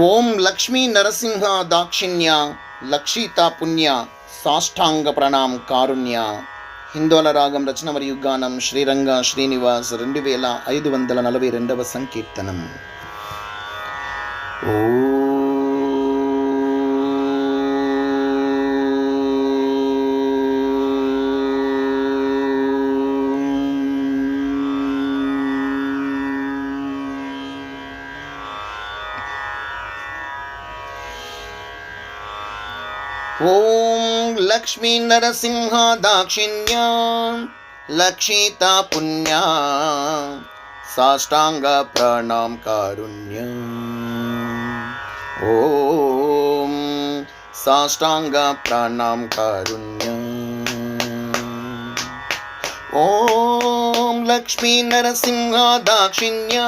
ఓం లక్ష్మీ నరసింహ దాక్షిణ్య లక్షితా పుణ్య సాష్టాంగ ప్రణాం కారుణ్య. హిందోల రాగం రచన మరియు గానం శ్రీరంగ శ్రీనివాస్ రెండు వేల ఐదు వందల నలభై రెండవ సంకీర్తనం. ఓ ఓం లక్ష్మీ నరసింహ దాక్షిణ్య లక్షితా పుణ్య సాష్టాంగ ప్రణాం కారుణ్య ఓం సాష్టాంగ ప్రణాం కారుణ్య ఓం లక్ష్మీ నరసింహ దాక్షిణ్య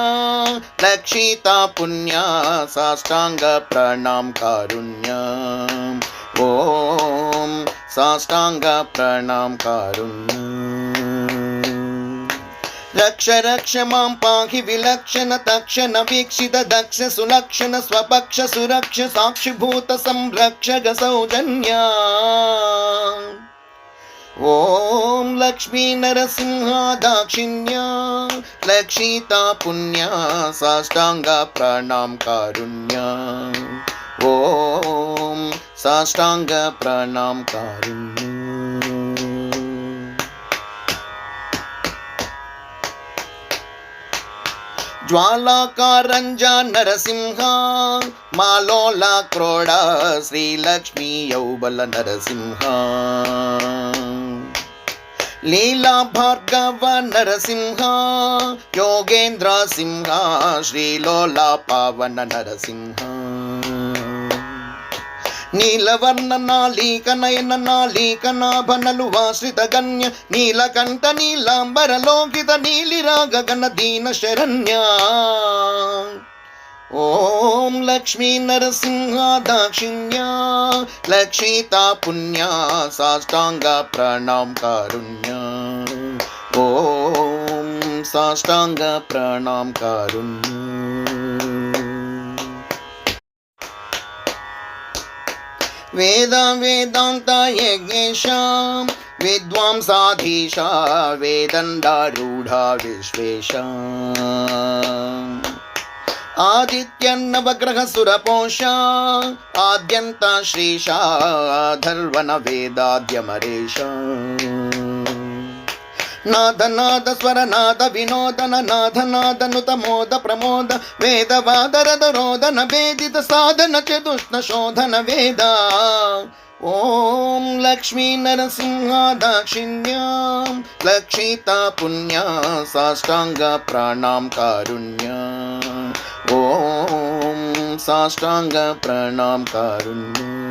లక్షితా పుణ్య సాష్టాంగ ప్రణాం కారుణ్య ఓం సాష్టాంగ ప్రణాం కారుణ్య. రక్ష రక్ష మాం పాహి విలక్షణ తక్షణ వీక్షిత దక్ష సులక్షణ స్వపక్ష సురక్ష సాక్షిభూత సంరక్షక సౌజన్యా. ॐ साष्टाङ्गप्राणांकारिणी ज्वालाकारञ्जा नरसिंहा मालोला क्रोडा श्रीलक्ष्मी यौबल नरसिंहा लीला भार्गव नरसिंहा योगेन्द्र सिंहा श्रीलोला पावन नरसिंहा నీలవర్ణ నాళీక నయన నాళీక నాభనలు వాశ్రిత గణ్య నీలకంఠ నీలాంబర లోకిత నీలిరాగ గణ దీన శరణ్య. ఓం లక్ష్మీ నరసింహ దాక్షిణ్య లక్షితా పుణ్య సాష్టాంగ ప్రణాం కారుణ్య. ఓం సాష్టాంగ ప్రణాం కారుణ్య. వేద వేదాంత యజ్ఞేశాం. విద్వాంసాధీశా వేదండారూఢ విశ్వేశ ఆదిత్యన్నవగ్రహ సురపోష ఆద్యంత శ్రీషా ధర్వణ వేదాద్యమరేష వినోదన నాద మోద ప్రమోద వేదవాదరద రోదన వేదిత సాధన చతుష్ణ శోధన వేద. ఓం లక్ష్మీ నరసింహ దాక్షిణ్య లక్షితా పుణ్య సాష్టాంగ ప్రాణాం కారుణ్య. ఓం సాష్టాంగ ప్రాణాం కారుణ్య.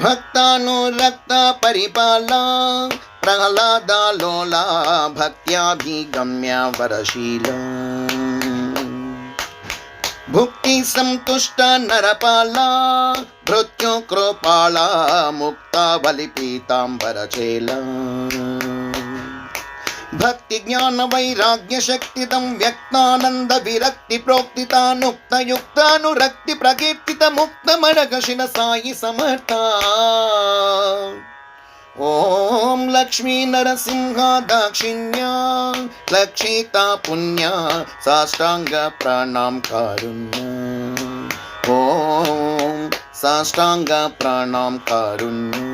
భక్తానురక్త పరిపాల ప్రహ్లాదాలోలా భక్త్యాభిగమ్య వరశీల భుక్తి సంతుష్ట నరపాల మృత్యు కృపాళ ముక్త బలిపీతాంబరచేల भक्तिज्ञानवैराग्यशक्तितं व्यक्तानन्दविरक्तिप्रोक्तितानुक्तयुक्तानुरक्तिप्रकीर्तितमुक्तमरकशिनसायि समर्था ॐ लक्ष्मी नरसिंहा दाक्षिण्या लक्षिता पुण्या साष्टाङ्गप्राणां कारुण्या ॐ साष्टाङ्गप्राणां कारुण्या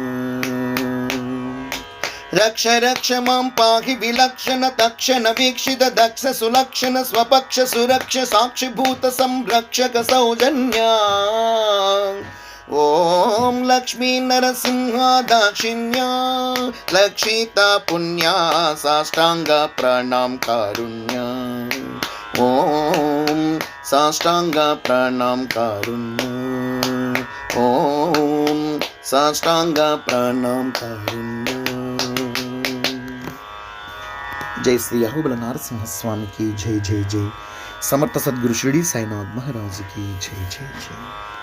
రక్ష రక్ష మాం పాహి విలక్షణ తక్షణ వీక్షిత దక్ష సులక్షణ స్వపక్ష సురక్ష సాక్షిభూత సంరక్షక సౌజన్యా. ఓం లక్ష్మీ నరసింహ దాక్షిణ్యా. లక్షిత పుణ్యా సాష్టాంగ ప్రణాం కారుణ్య. ఓం సాష్టాంగ ప్రణాం కారుణ్య. ఓం సాష్టాంగ ప్రణాం కారుణ్య. जय श्री अहोबल नारसिंह स्वामी की जय जय जय। समर्थ सदगुरु श्रीडी साईनाथ महाराज की जय जय जय।